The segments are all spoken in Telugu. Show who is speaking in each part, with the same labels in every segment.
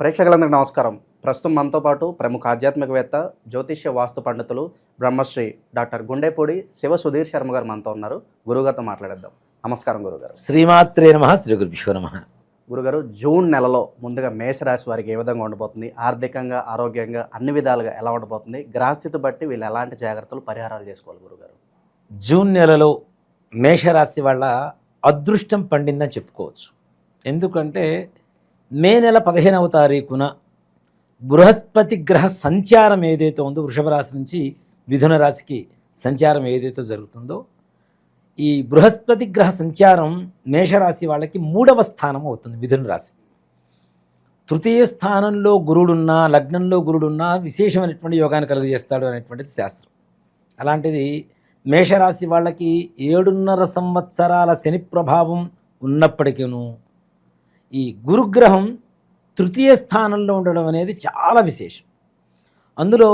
Speaker 1: ప్రేక్షకులందరికీ నమస్కారం. ప్రస్తుతం మనతో పాటు ప్రముఖ ఆధ్యాత్మికవేత్త జ్యోతిష్య వాస్తు పండితులు బ్రహ్మశ్రీ డాక్టర్ గుండెపూడి శివ సుధీర్ శర్మ గారు మనతో ఉన్నారు. గురుగారితో మాట్లాడేద్దాం. నమస్కారం గురుగారు
Speaker 2: శ్రీమాత్రే నమ శ్రీ గురుభ్యో నమ.
Speaker 1: గురుగారు జూన్ నెలలో ముందుగా మేషరాశి వారికి ఏ విధంగా ఉండబోతుంది ఆర్థికంగా ఆరోగ్యంగా అన్ని విధాలుగా ఎలా ఉండబోతుంది గ్రహస్థితి బట్టి వీళ్ళు ఎలాంటి జాగ్రత్తలు పరిహారాలు చేసుకోవాలి గురుగారు
Speaker 2: జూన్ నెలలో మేషరాశి వాళ్ళ అదృష్టం పండిందని చెప్పుకోవచ్చు. ఎందుకంటే మే నెల పదిహేనవ తారీఖున బృహస్పతి గ్రహ సంచారం ఏదైతే ఉందో వృషభ రాశి నుంచి మిథున రాశికి సంచారం ఏదైతే జరుగుతుందో ఈ బృహస్పతి గ్రహ సంచారం మేషరాశి వాళ్ళకి మూడవ స్థానం అవుతుంది మిథున రాశి. తృతీయ స్థానంలో గురుడున్నా లగ్నంలో గురుడున్నా విశేషమైనటువంటి యోగాన్ని కలుగజేస్తాడు అనేటువంటిది శాస్త్రం. అలాంటిది మేషరాశి వాళ్ళకి ఏడున్నర సంవత్సరాల శని ప్రభావం ఉన్నప్పటికీను ఈ గురుగ్రహం తృతీయ స్థానంలో ఉండడం అనేది చాలా విశేషం. అందులో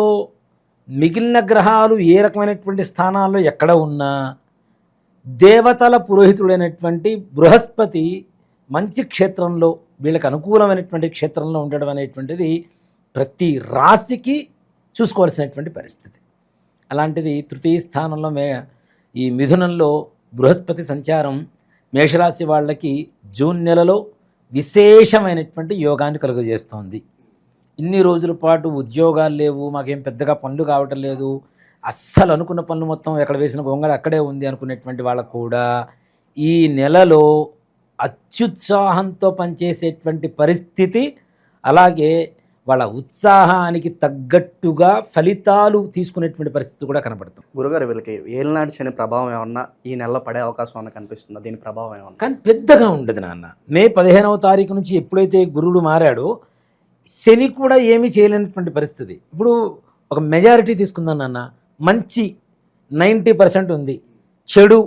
Speaker 2: మిగిలిన గ్రహాలు ఏ రకమైనటువంటి స్థానాల్లో ఎక్కడ ఉన్నా దేవతల పురోహితుడైనటువంటి బృహస్పతి మంచి క్షేత్రంలో వీళ్ళకి అనుకూలమైనటువంటి క్షేత్రంలో ఉండడం అనేటువంటిది ప్రతి రాశికి చూసుకోవాల్సినటువంటి పరిస్థితి. అలాంటిది తృతీయ స్థానంలో మే ఈ మిథునంలో బృహస్పతి సంచారం మేషరాశి వాళ్ళకి జూన్ నెలలో విశేషమైనటువంటి యోగాన్ని కలుగజేస్తోంది. ఇన్ని రోజుల పాటు ఉద్యోగాలు లేవు మాకేం పెద్దగా పనులు కావటం లేదు. అస్సలు అనుకున్న పనులు మొత్తం ఎక్కడ వేసిన గొంగళ అక్కడే ఉంది అనుకునేటువంటి వాళ్ళకు కూడా ఈ నెలలో అత్యుత్సాహంతో పనిచేసేటువంటి పరిస్థితి అలాగే వాళ్ళ ఉత్సాహానికి తగ్గట్టుగా ఫలితాలు తీసుకునేటువంటి పరిస్థితి కూడా కనబడుతుంది
Speaker 1: గురుగారు వీళ్ళకి ఏలినాటి శని ప్రభావం ఏమన్నా ఈ నెలలో పడే అవకాశం ఏమన్నా కనిపిస్తుందా? దీని ప్రభావం ఏమన్నా?
Speaker 2: కానీ పెద్దగా ఉండదు నాన్న. మే పదిహేనవ తారీఖు నుంచి ఎప్పుడైతే గురుడు మారాడో శని కూడా ఏమీ చేయలేనటువంటి పరిస్థితి. ఇప్పుడు ఒక మెజారిటీ తీసుకుందాం నాన్న. మంచి నైంటీ పర్సెంట్ ఉంది. చెడు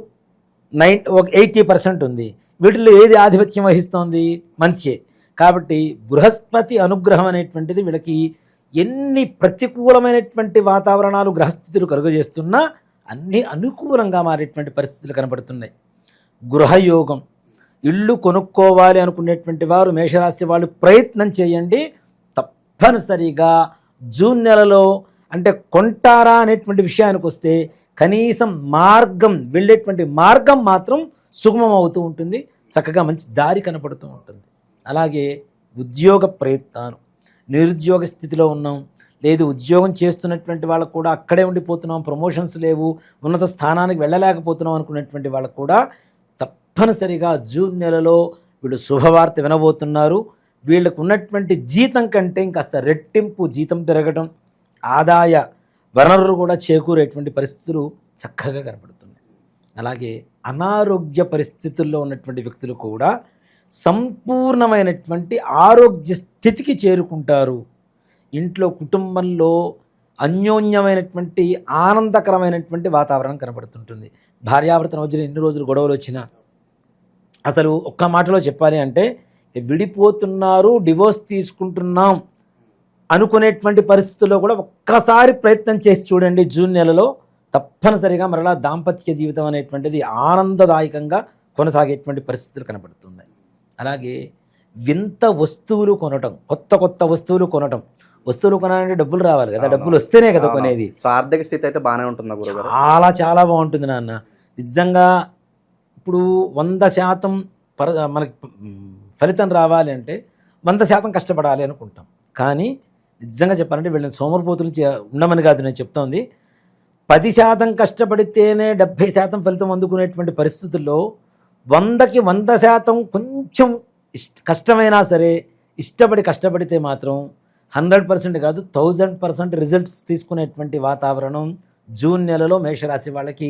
Speaker 2: నైన్ ఒక ఎయిటీ పర్సెంట్ ఉంది. వీటిలో ఏది ఆధిపత్యం వహిస్తోంది? మంచియే కాబట్టి బృహస్పతి అనుగ్రహం అనేటువంటిది వీళ్ళకి ఎన్ని ప్రతికూలమైనటువంటి వాతావరణాలు గ్రహస్థితులు కలుగజేస్తున్నా అన్నీ అనుకూలంగా మారేటువంటి పరిస్థితులు కనబడుతున్నాయి. గృహయోగం ఇల్లు కొనుక్కోవాలి అనుకునేటువంటి వారు మేషరాశి వాళ్ళు ప్రయత్నం చేయండి. తప్పనిసరిగా జూన్ నెలలో అంటే కొంటారా అనేటువంటి విషయానికి వస్తే కనీసం మార్గం వెళ్ళేటువంటి మార్గం మాత్రం సుగమం అవుతూ ఉంటుంది. చక్కగా మంచి దారి కనపడుతూ ఉంటుంది. అలాగే ఉద్యోగ ప్రయత్నాలు. నిరుద్యోగ స్థితిలో ఉన్నాం. లేదు ఉద్యోగం చేస్తున్నటువంటి వాళ్ళకు కూడా అక్కడే ఉండిపోతున్నాం. ప్రమోషన్స్ లేవు. ఉన్నత స్థానానికి వెళ్ళలేకపోతున్నాం అనుకున్నటువంటి వాళ్ళకు కూడా తప్పనిసరిగా జూన్ నెలలో వీళ్ళు శుభవార్త వినబోతున్నారు. వీళ్ళకు ఉన్నటువంటి జీతం కంటే ఇంకాస్త రెట్టింపు జీతం పెరగడం ఆదాయ వనరులు కూడా చేకూరేటువంటి పరిస్థితులు చక్కగా కనపడుతున్నాయి. అలాగే అనారోగ్య పరిస్థితుల్లో ఉన్నటువంటి వ్యక్తులు కూడా సంపూర్ణమైనటువంటి ఆరోగ్య స్థితికి చేరుకుంటారు. ఇంట్లో కుటుంబంలో అన్యోన్యమైనటువంటి ఆనందకరమైనటువంటి వాతావరణం కనబడుతుంటుంది. భార్యాభర్తల వచ్చిన ఎన్ని రోజులు గొడవలు వచ్చినా అసలు ఒక్క మాటలో చెప్పాలి అంటే విడిపోతున్నారు డివోర్స్ తీసుకుంటున్నాం అనుకునేటువంటి పరిస్థితుల్లో కూడా ఒక్కసారి ప్రయత్నం చేసి చూడండి. జూన్ నెలలో తప్పనిసరిగా మరలా దాంపత్య జీవితం అనేటువంటిది ఆనందదాయకంగా కొనసాగేటువంటి పరిస్థితులు కనబడుతుంది. అలాగే వింత వస్తువులు కొనటం కొత్త కొత్త వస్తువులు కొనటం. వస్తువులు కొనాలంటే డబ్బులు రావాలి కదా డబ్బులు వస్తేనే కదా కొనేది.
Speaker 1: సో ఆర్థిక స్థితి అయితే బాగానే ఉంటుందా
Speaker 2: చాలా చాలా బాగుంటుంది నాన్న. నిజంగా ఇప్పుడు వంద శాతం పర మనకి ఫలితం రావాలి అంటే వంద శాతం కష్టపడాలి అనుకుంటాం. కానీ నిజంగా చెప్పాలంటే వీళ్ళని సోమరిపోతులు ఉండమని కాదు నేను చెప్తోంది. పది శాతం కష్టపడితేనే డెబ్భై శాతం ఫలితం అందుకునేటువంటి పరిస్థితుల్లో వందకి వంద శాతం కొంచెం కష్టమైనా సరే ఇష్టపడి కష్టపడితే మాత్రం హండ్రెడ్ పర్సెంట్ కాదు థౌజండ్ పర్సెంట్ రిజల్ట్స్ తీసుకునేటువంటి వాతావరణం జూన్ నెలలో మేషరాశి వాళ్ళకి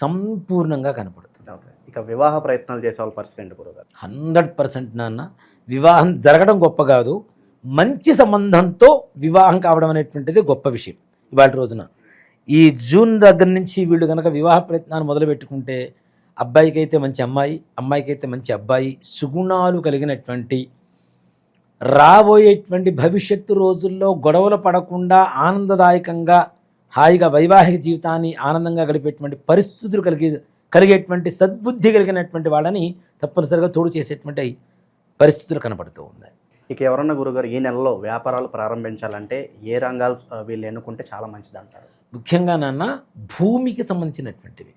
Speaker 2: సంపూర్ణంగా కనపడుతుంది.
Speaker 1: ఇక వివాహ ప్రయత్నాలు చేసే వాళ్ళ పరిస్థితి
Speaker 2: హండ్రెడ్ పర్సెంట్ నాన్న. వివాహం జరగడం గొప్ప కాదు. మంచి సంబంధంతో వివాహం కావడం అనేటువంటిది గొప్ప విషయం ఇవాళ రోజున. ఈ జూన్ దగ్గర నుంచి వీళ్ళు కనుక వివాహ ప్రయత్నాలు మొదలు పెట్టుకుంటే అబ్బాయికి అయితే మంచి అమ్మాయి అమ్మాయికి అయితే మంచి అబ్బాయి సుగుణాలు కలిగినటువంటి రాబోయేటువంటి భవిష్యత్తు రోజుల్లో గొడవలు పడకుండా ఆనందదాయకంగా హాయిగా వైవాహిక జీవితాన్ని ఆనందంగా గడిపేటువంటి పరిస్థితులు కలిగి కలిగేటువంటి సద్బుద్ధి కలిగినటువంటి వాళ్ళని తప్పనిసరిగా తోడు చేసేటువంటి పరిస్థితులు కనబడుతూ ఉన్నాయి.
Speaker 1: ఇక ఎవరన్నా గురుగారు ఈ నెలలో వ్యాపారాలు ప్రారంభించాలంటే ఏ రంగాలు వీళ్ళు ఎన్నుకుంటే చాలా మంచిది అంటారు
Speaker 2: ముఖ్యంగా నాన్న భూమికి సంబంధించినటువంటివి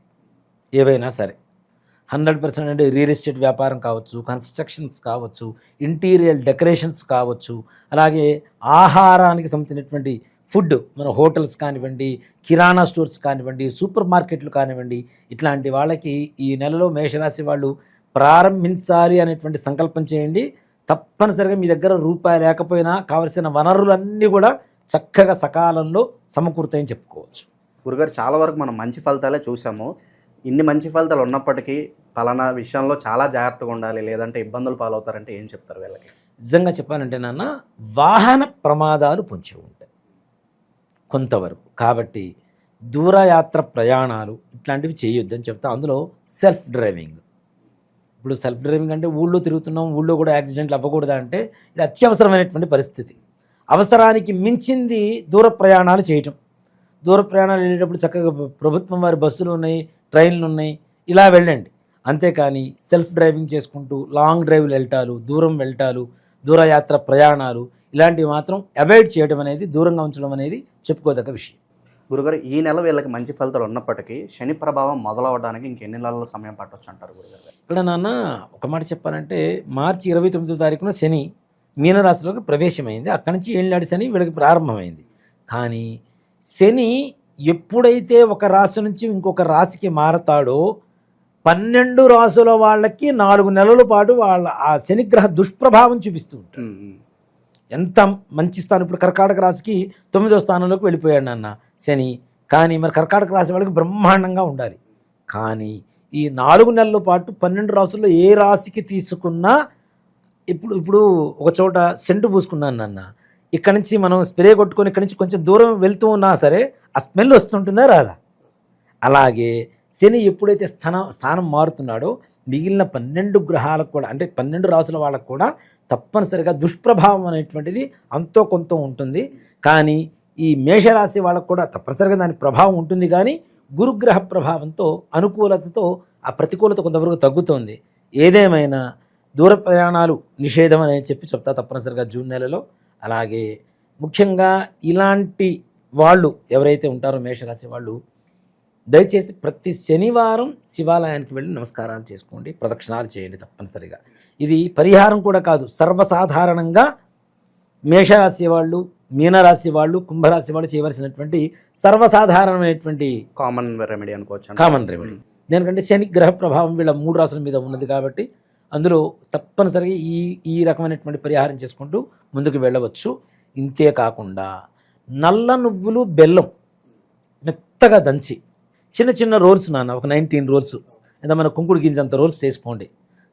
Speaker 2: ఏవైనా సరే. హండ్రెడ్ పర్సెంట్ అంటే రియల్ ఎస్టేట్ వ్యాపారం కావచ్చు కన్స్ట్రక్షన్స్ కావచ్చు ఇంటీరియర్ డెకరేషన్స్ కావచ్చు అలాగే ఆహారానికి సంబంధించినటువంటి ఫుడ్ మన హోటల్స్ కానివ్వండి కిరాణా స్టోర్స్ కానివ్వండి సూపర్ మార్కెట్లు కానివ్వండి ఇట్లాంటి వాళ్ళకి ఈ నెలలో మేషరాశి వాళ్ళు ప్రారంభించాలి అనేటువంటి సంకల్పం చేయండి. తప్పనిసరిగా మీ దగ్గర రూపాయి లేకపోయినా కావలసిన వనరులన్నీ కూడా చక్కగా సకాలంలో సమకూరుతాయని చెప్పుకోవచ్చు.
Speaker 1: గురుగారు చాలా వరకు మనం మంచి ఫలితాలే చూసాము ఇన్ని మంచి ఫలితాలు ఉన్నప్పటికీ పలానా విషయంలో చాలా జాగ్రత్తగా ఉండాలి లేదంటే ఇబ్బందులు పాలవుతారంటే ఏం చెప్తారు వీళ్ళకి?
Speaker 2: నిజంగా చెప్పాలంటే నాన్న వాహన ప్రమాదాలు పొంచి ఉంటాయి కొంతవరకు. కాబట్టి దూరయాత్ర ప్రయాణాలు ఇట్లాంటివి చేయొద్దని చెప్తా. అందులో సెల్ఫ్ డ్రైవింగ్ ఇప్పుడు సెల్ఫ్ డ్రైవింగ్ అంటే ఊళ్ళో తిరుగుతున్నాం ఊళ్ళో కూడా యాక్సిడెంట్లు అవ్వకూడదా అంటే ఇది అత్యవసరమైనటువంటి పరిస్థితి. అవసరానికి మించింది దూర ప్రయాణాలు చేయటం. దూర ప్రయాణాలు వెళ్ళేటప్పుడు చక్కగా ప్రభుత్వం వారి బస్సులు ఉన్నాయి ట్రైన్లు ఉన్నాయి ఇలా వెళ్ళండి. అంతేకాని సెల్ఫ్ డ్రైవింగ్ చేసుకుంటూ లాంగ్ డ్రైవ్లు వెళ్ళటాలు దూరం వెళ్ళటాలు దూరయాత్ర ప్రయాణాలు ఇలాంటివి మాత్రం అవాయిడ్ చేయడం అనేది దూరంగా ఉంచడం అనేది చెప్పుకోదగ్గ విషయం.
Speaker 1: గురుగారు ఈ నెల వీళ్ళకి మంచి ఫలితాలు ఉన్నప్పటికీ శని ప్రభావం మొదలవడానికి ఇంకెన్ని నెలల సమయం పట్టొచ్చు అంటారు గురుగారు?
Speaker 2: ఇక్కడ నాన్న ఒక మాట చెప్పాలంటే మార్చి ఇరవై తొమ్మిదో తారీఖున శని మీనరాశిలోకి ప్రవేశమైంది. అక్కడి నుంచి ఏళ్ళనాడు శని వీళ్ళకి ప్రారంభమైంది. కానీ శని ఎప్పుడైతే ఒక రాశి నుంచి ఇంకొక రాశికి మారతాడో పన్నెండు రాసుల వాళ్ళకి నాలుగు నెలల పాటు వాళ్ళ ఆ శనిగ్రహ దుష్ప్రభావం చూపిస్తూ ఉంటాడు. ఎంత మంచి స్థానం. ఇప్పుడు కర్కాటక రాశికి తొమ్మిదో స్థానంలోకి వెళ్ళిపోయాడు నాన్న శని. కానీ మరి కర్కాటక రాశి వాళ్ళకి బ్రహ్మాండంగా ఉండాలి. కానీ ఈ నాలుగు నెలల పాటు పన్నెండు రాసుల్లో ఏ రాశికి తీసుకున్నా ఇప్పుడు ఇప్పుడు ఒక చోట సెంటు పూసుకున్నాను నాన్న. ఇక్కడ నుంచి మనం స్ప్రే కొట్టుకొని ఇక్కడ నుంచి కొంచెం దూరం వెళ్తూ ఉన్నా సరే ఆ స్మెల్ వస్తుంటుందా రాదా? అలాగే శని ఎప్పుడైతే స్థానం స్థానం మారుతున్నాడో మిగిలిన పన్నెండు గ్రహాలకు కూడా అంటే పన్నెండు రాసుల వాళ్ళకు కూడా తప్పనిసరిగా దుష్ప్రభావం అనేటువంటిది అంతో కొంత ఉంటుంది. కానీ ఈ మేషరాశి వాళ్ళకు కూడా తప్పనిసరిగా దాని ప్రభావం ఉంటుంది. కానీ గురుగ్రహ ప్రభావంతో అనుకూలతతో ఆ ప్రతికూలత కొంతవరకు తగ్గుతోంది. ఏదేమైనా దూర ప్రయాణాలు నిషేధం అని చెప్పి చెప్తా తప్పనిసరిగా జూన్ నెలలో. అలాగే ముఖ్యంగా ఇలాంటి వాళ్ళు ఎవరైతే ఉంటారో మేషరాశి వాళ్ళు దయచేసి ప్రతి శనివారం శివాలయానికి వెళ్ళి నమస్కారాలు చేసుకోండి ప్రదక్షిణాలు చేయండి తప్పనిసరిగా. ఇది పరిహారం కూడా కాదు సర్వసాధారణంగా మేషరాశి వాళ్ళు మీనరాశి వాళ్ళు కుంభరాశి వాళ్ళు చేయవలసినటువంటి సర్వసాధారణమైనటువంటి
Speaker 1: కామన్ రెమెడీ అనుకోవచ్చు.
Speaker 2: Common remedy. దేనికంటే శని గ్రహ ప్రభావం వీళ్ళ మూడు రాసుల మీద ఉన్నది కాబట్టి అందులో తప్పనిసరిగా ఈ ఈ రకమైనటువంటి పరిహారం చేసుకుంటూ ముందుకు వెళ్ళవచ్చు. ఇంతే కాకుండా నల్ల నువ్వులు బెల్లం మెత్తగా దంచి చిన్న చిన్న రోల్స్ నాన్న ఒక నైన్టీన్ రోల్స్. లేదా మన కుంకుడు గింజంత రోల్స్ చేసుకోండి.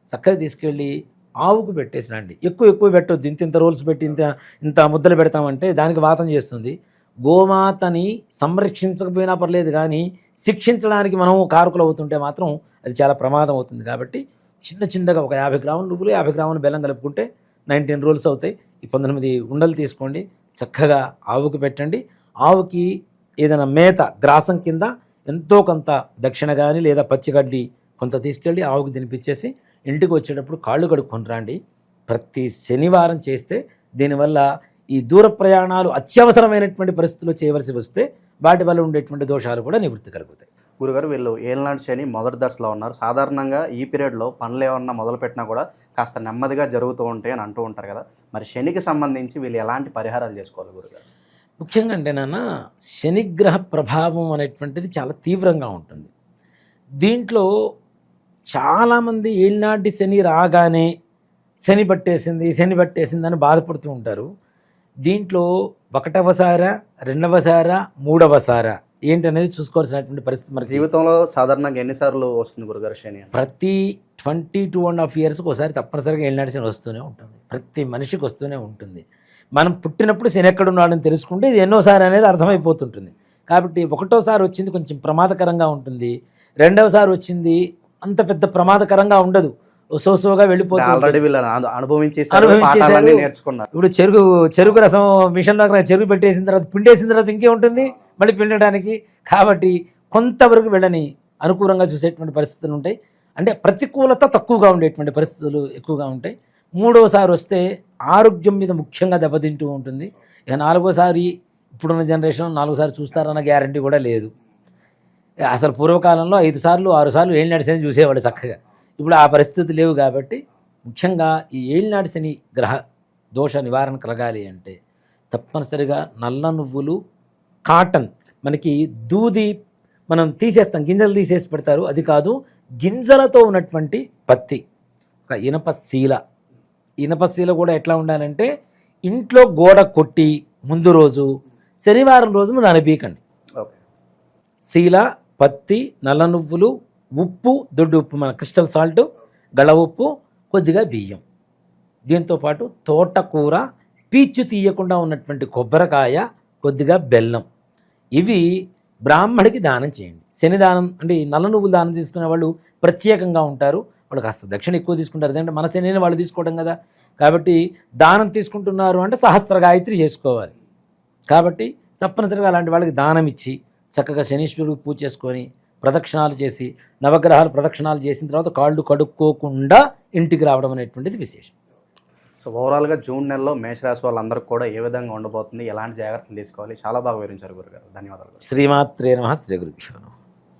Speaker 2: చక్కగా తీసుకెళ్ళి ఆవుకు పెట్టేసినండి ఎక్కువ ఎక్కువ పెట్టొద్దు. ఇంత ఇంత రోల్స్ పెట్టి ఇంత ఇంత ముద్దలు పెడతామంటే దానికి వాతం చేస్తుంది. గోమాతని సంరక్షించకపోయినా పర్లేదు కానీ శిక్షించడానికి మనం కారుకులు అవుతుంటే మాత్రం అది చాలా ప్రమాదం అవుతుంది కాబట్టి చిన్న చిన్నగా ఒక యాభై గ్రాములు నువ్వులు యాభై గ్రాములు బెల్లం కలుపుకుంటే నైన్టీన్ రోల్స్ అవుతాయి. ఈ పంతొమ్మిది ఉండలు తీసుకోండి. చక్కగా ఆవుకు పెట్టండి. ఆవుకి ఏదైనా మేత గ్రాసం కింద ఎంతో కొంత దక్షిణ కానీ లేదా పచ్చిగడ్డి కొంత తీసుకెళ్ళి ఆవుకు తినిపించేసి ఇంటికి వచ్చేటప్పుడు కాళ్ళు కడుక్కొని రండి. ప్రతి శనివారం చేస్తే దీనివల్ల ఈ దూర ప్రయాణాలు అత్యవసరమైనటువంటి పరిస్థితుల్లో చేయవలసి వస్తే వాటి వల్ల ఉండేటువంటి దోషాలు కూడా నివృత్తి కలుగుతాయి.
Speaker 1: గురుగారు వీళ్ళు ఏళ్ళనాడు శని మొదటి దశలో ఉన్నారు. సాధారణంగా ఈ పీరియడ్లో పనులు ఏమన్నా మొదలు పెట్టినా కూడా కాస్త నెమ్మదిగా జరుగుతూ ఉంటాయి అని అంటూ ఉంటారు కదా. మరి శనికి సంబంధించి వీళ్ళు ఎలాంటి పరిహారాలు చేసుకోవాలి గురుగారు?
Speaker 2: ముఖ్యంగా అంటే నాన్న శనిగ్రహ ప్రభావం అనేటువంటిది చాలా తీవ్రంగా ఉంటుంది. దీంట్లో చాలామంది ఏళ్ళనాటి శని రాగానే శని పట్టేసింది శని పట్టేసింది అని బాధపడుతూ ఉంటారు. దీంట్లో ఒకటవసారా రెండవసారా మూడవసారా ఏంటనేది చూసుకోవాల్సినటువంటి పరిస్థితి మనకి
Speaker 1: జీవితంలో సాధారణంగా ఎన్నిసార్లు వస్తుంది గురుగారు శని
Speaker 2: ప్రతి ట్వంటీ టూ అండ్ హాఫ్ ఇయర్స్కి ఒకసారి తప్పనిసరిగా ఏళ్ళనాటి శని వస్తూనే ఉంటుంది. ప్రతి మనిషికి వస్తూనే ఉంటుంది. మనం పుట్టినప్పుడు శని ఎక్కడ ఉన్నాడని తెలుసుకుంటే ఇది ఎన్నోసారి అనేది అర్థమైపోతుంటుంది. కాబట్టి ఒకటోసారి వచ్చింది కొంచెం ప్రమాదకరంగా ఉంటుంది. రెండవసారి వచ్చింది అంత పెద్ద ప్రమాదకరంగా ఉండదు. సోసోగా వెళ్ళిపోతుంది ఇప్పుడు చెరుకు చెరుకు రసం మిషన్లో చెరుకు పెట్టేసిన తర్వాత పిండేసిన తర్వాత ఇంకే ఉంటుంది మళ్ళీ పిండడానికి కాబట్టి కొంతవరకు వెళ్ళని అనుకూలంగా చూసేటువంటి పరిస్థితులు ఉంటాయి. అంటే ప్రతికూలత తక్కువగా ఉండేటువంటి పరిస్థితులు ఎక్కువగా ఉంటాయి. మూడోసారి వస్తే ఆరోగ్యం మీద ముఖ్యంగా దెబ్బతింటూ ఉంటుంది. ఇక నాలుగోసారి ఇప్పుడున్న జనరేషన్ నాలుగోసారి చూస్తారన్న గ్యారంటీ కూడా లేదు. అసలు పూర్వకాలంలో ఐదు సార్లు ఆరు సార్లు ఏళ్ళనాటి చూసేవాడు చక్కగా. ఇప్పుడు ఆ పరిస్థితి లేవు కాబట్టి ముఖ్యంగా ఈ ఏళ్ళనాటి గ్రహ దోష నివారణ కలగాలి అంటే తప్పనిసరిగా నల్ల నువ్వులు కాటన్ మనకి దూది మనం తీసేస్తాం గింజలు తీసేసి పెడతారు. అది కాదు గింజలతో ఉన్నటువంటి పత్తి ఒక ఇనప శీల ఇనప శీల కూడా ఎట్లా ఉండాలంటే ఇంట్లో గోడ కొట్టి ముందు రోజు శనివారం రోజున
Speaker 1: ఓకే.
Speaker 2: శీల పత్తి నల్ల నువ్వులు ఉప్పు దొడ్డు ఉప్పు మన క్రిస్టల్ సాల్ట్ గళ ఉప్పు కొద్దిగా బియ్యం. దీంతోపాటు తోటకూర పీచు తీయకుండా ఉన్నటువంటి కొబ్బరికాయ కొద్దిగా బెల్లం. ఇవి బ్రాహ్మడికి దానం చేయండి. శని దానం అంటే నల్ల నువ్వులు దానం తీసుకునే వాళ్ళు ప్రత్యేకంగా ఉంటారు. వాళ్ళు కాస్త దక్షిణ ఎక్కువ తీసుకుంటారు. ఎందుకంటే మన వాళ్ళు తీసుకోవడం కదా. కాబట్టి దానం తీసుకుంటున్నారు అంటే సహస్ర గాయత్రి చేసుకోవాలి. కాబట్టి తప్పనిసరిగా అలాంటి వాళ్ళకి దానం ఇచ్చి చక్కగా శనీశ్వరుడికి పూజ చేసుకొని ప్రదక్షిణాలు చేసి నవగ్రహాలు ప్రదక్షిణాలు చేసిన తర్వాత కాళ్ళు కడుక్కోకుండా ఇంటికి రావడం అనేటువంటిది విశేషం.
Speaker 1: సో ఓవరాల్గా జూన్ నెలలో మేషరాశి వాళ్ళందరికీ కూడా ఏ విధంగా ఉండబోతుంది? ఎలాంటి జాగ్రత్తలు తీసుకోవాలి? చాలా బాగా వివరించారు గురుగారు. ధన్యవాదాలు.
Speaker 2: శ్రీమాత్రే నమ శ్రీ గురుభ్యో నమః.